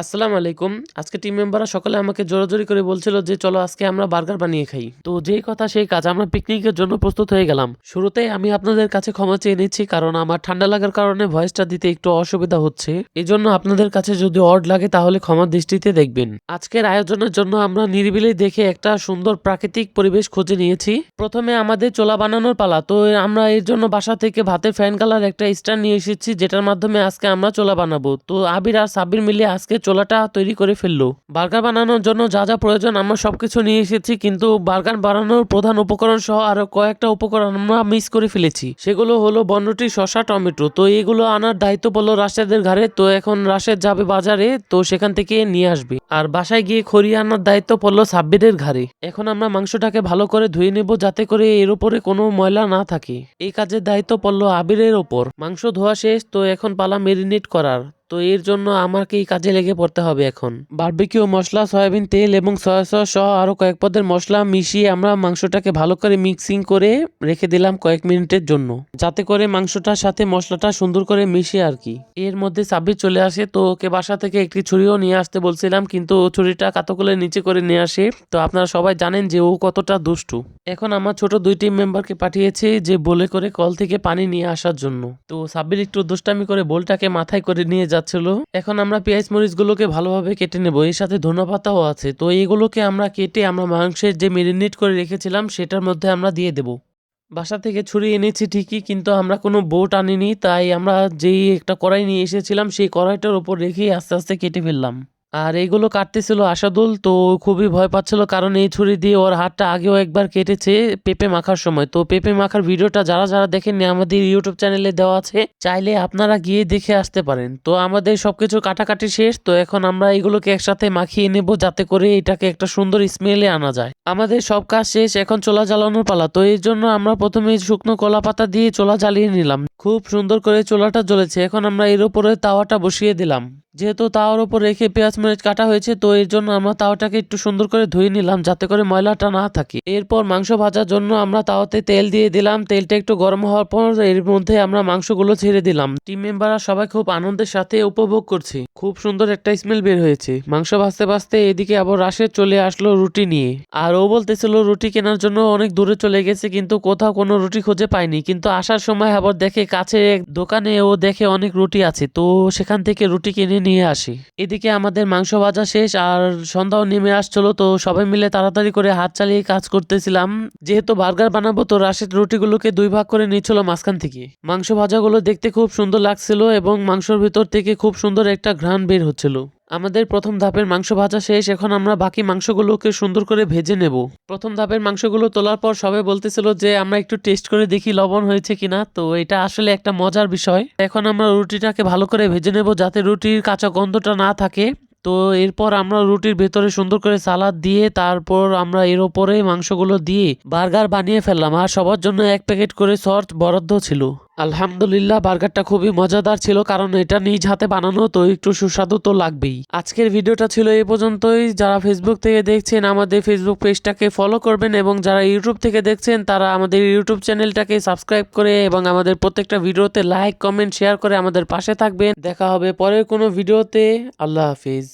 আসসালামু আলাইকুম। আজকে টিম মেম্বাররা সকালে আমাকে জোরাজোরি করে বলছিল যে, চলো আজকে আমরা বার্গার বানিয়ে খাই। তো যেই কথা, সেই কাজ আমরা পিকনিকের জন্য প্রস্তুত হয়ে গেলাম। শুরুতেই আমি আপনাদের কাছে ক্ষমা চেয়ে নিচ্ছি, কারণ আমার ঠান্ডা লাগার কারণে ভয়েসটা দিতে একটু অসুবিধা হচ্ছে। এই জন্য আপনাদের কাছে যদি অড লাগে, তাহলে ক্ষমা দৃষ্টিতে দেখবেন। আজকের আয়োজনের জন্য আমরা নিরিবিলি দেখে একটা সুন্দর প্রাকৃতিক পরিবেশ খুঁজে নিয়েছি। প্রথমে আমাদের চোলা বানানোর পালা। তো আমরা এর জন্য বাসা থেকে ভাতের ফ্যান কালার একটা স্ট্যান্ড নিয়ে এসেছি, যেটার মাধ্যমে আজকে আমরা চোলা বানাবো। তো আবির আর সাবির মিলে আজকে চোলাটা তৈরি করে ফেলল। বার্গার বানানোর জন্য যা যা প্রয়োজন আমরা সবকিছু নিয়ে এসেছি, কিন্তু বার্গার বানানোর প্রধান উপকরণ সহ আরও কয়েকটা উপকরণ আমরা মিস করে ফেলেছি। সেগুলো হলো বনরুটি শসা, টমেটো। তো এগুলো আনার দায়িত্ব পড়ল রাশেদের ঘাড়ে। তো এখন রাশেদ যাবে বাজারে, তো সেখান থেকে নিয়ে আসবে। আর বাসায় গিয়ে খড়িয়ে আনার দায়িত্ব পড়ল সাব্বিরের ঘাড়ে। এখন আমরা মাংসটাকে ভালো করে ধুয়ে নেব যাতে করে এর উপরে কোনো ময়লা না থাকে। এই কাজের দায়িত্ব পড়ল আবিরের ওপর। মাংস ধোয়া শেষ, তো এখন পালা মেরিনেট করার। তো এর জন্য আমাকে এই কাজে লেগে পড়তে হবে এখন। বারবিকিউ মশলা, সয়াবিন তেল এবং সয়া সস সহ আরও কয়েক পদের মশলা মিশিয়ে আমরা মাংসটাকে ভালো করে মিক্সিং করে রেখে দিলাম কয়েক মিনিটের জন্য। যাতে করে মাংসটার সাথে মশলাটা সুন্দর করে মিশে আর কি। এর মধ্যে সাব্বির চলে আসে, তো ওকে বাসা থেকে একটি ছুরিও নিয়ে আসতে বলছিলাম, কিন্তু ও ছুরিটা কাতকুলে নিচে করে নিয়ে আসে। তো আপনারা সবাই জানেন যে ও কতটা দুষ্টু। এখন আমার ছোট দুই টিম মেম্বারকে পাঠিয়েছে যে বলে করে কল থেকে পানি নিয়ে আসার জন্য। তো সাব্বির একটু দুষ্টামি করে বোলটাকে মাথায় করে নিয়ে যাচ্ছিল। এখন আমরা পেঁয়াজ মরিচ গুলোকে ভালোভাবে কেটে নেব। এর সাথে ধনে পাতাও আছে। তো এগুলোকে আমরা কেটে আমরা মাংসের যে মেরিনেট করে রেখেছিলাম, সেটার মধ্যে আমরা দিয়ে দেব। বাসা থেকে ছুরি এনেছি ঠিকই, কিন্তু আমরা কোনো বোট আনিনি। তাই আমরা যেই একটা কড়াই নিয়ে এসেছিলাম, সেই কড়াইটার ওপর রেখেই আস্তে আস্তে কেটে ফেললাম। আর এইগুলো কাটতেছিল আশাদুল তো খুবই ভয় পাচ্ছিল কারণ এই ছুরি দিয়ে ওর হাতটা আগেও একবার কেটেছে পেঁপে মাখার সময়। তো পেপে মাখার ভিডিওটা যারা যারা দেখেননি, আমাদের ইউটিউব চ্যানেলে দেওয়া আছে, চাইলে আপনারা গিয়ে দেখে আসতে পারেন। তো আমাদের সবকিছু কাটাকাটি শেষ, তো এখন আমরা এগুলোকে একসাথে মাখিয়ে নেব যাতে করে এটাকে একটা সুন্দর স্মেলে আনা যায়। আমাদের সব কাজ শেষ, এখন চোলা জ্বালানোর পালা। তো এই জন্য আমরা প্রথমে শুকনো কলা পাতা দিয়ে চোলা জ্বালিয়ে নিলাম। খুব সুন্দর করে চোলাটা জ্বলেছে, এখন আমরা এর উপরে তাওয়াটা বসিয়ে দিলাম। যেহেতু তাওয়ার উপর রেখে পেঁয়াজ মরিচ কাটা হয়েছে, তো এর জন্য আমরা তাওয়াটাকে একটু সুন্দর করে ধুয়ে নিলাম, যাতে করে ময়লাটা না থাকে। এরপর মাংস ভাজার জন্য আমরা তাওয়াতে তেল দিয়ে দিলাম। তেলটা একটু গরম হওয়ার পর এর মধ্যে আমরা মাংসগুলো ছেড়ে দিলাম। টিম মেম্বাররা সবাই খুব আনন্দের সাথে উপভোগ করছে। খুব সুন্দর একটা স্মেল বের হয়েছে। মাংস ভাজতে ভাজতে এদিকে আবার রাশেদ চলে আসলো রুটি নিয়ে। আর বলতেছিল, রুটি কেনার জন্য অনেক দূরে চলে গেছে, কিন্তু কোথাও কোনো রুটি খুঁজে পায়নি কিন্তু আসার সময় আবার দেখে কাছে দোকানে ও দেখে অনেক রুটি আছে, তো সেখান থেকে রুটি কিনে নিয়ে আসি। এদিকে আমাদের মাংস ভাজা শেষ, আর সন্ধ্যাও নেমে আসছিল, তো সবাই মিলে তাড়াতাড়ি করে হাত চালিয়ে কাজ করতেছিলাম। যেহেতু বার্গার বানাবো, তো রাশেদ রুটিগুলোকে দুই ভাগ করে নিচ্ছিল মাঝখান থেকে। মাংস ভাজাগুলো দেখতে খুব সুন্দর লাগছিল, এবং মাংসর ভিতর থেকে খুব সুন্দর একটা ঘ্রাণ বের হচ্ছিল। আমাদের প্রথম ধাপের মাংস ভাজা শেষ, এখন আমরা বাকি মাংসগুলোকে সুন্দর করে ভেজে নেব। প্রথম ধাপের মাংসগুলো তোলার পর সবাই বলতেছিল যে, আমরা একটু টেস্ট করে দেখি লবণ হয়েছে কিনা। তো এটা আসলে একটা মজার বিষয়। এখন আমরা রুটিটাকে ভালো করে ভেজে নেব যাতে রুটির কাঁচা গন্ধটা না থাকে। তো এরপর আমরা রুটির ভেতরে সুন্দর করে সালাদ দিয়ে, তারপর আমরা এর ওপরে মাংসগুলো দিয়ে বার্গার বানিয়ে ফেললাম। আর সবার জন্য এক প্যাকেট করে সস বরাদ্দ ছিল। আলহামদুলিল্লাহ, বার্গারটা খুবই মজাদার ছিল, কারণ এটা নিজ হাতে বানানো, তো একটু সুস্বাদু তো লাগবেই। আজকের ভিডিওটা ছিল এই পর্যন্তই। যারা ফেসবুক থেকে দেখছেন, আমাদের ফেসবুক পেজটাকে ফলো করবেন এবং যারা ইউটিউব থেকে দেখছেন, তারা আমাদের ইউটিউব চ্যানেলটাকে সাবস্ক্রাইব করে এবং আমাদের প্রত্যেকটা ভিডিওতে লাইক কমেন্ট শেয়ার করে আমাদের পাশে থাকবেন। দেখা হবে পরের কোনো ভিডিওতে। আল্লাহ হাফিজ।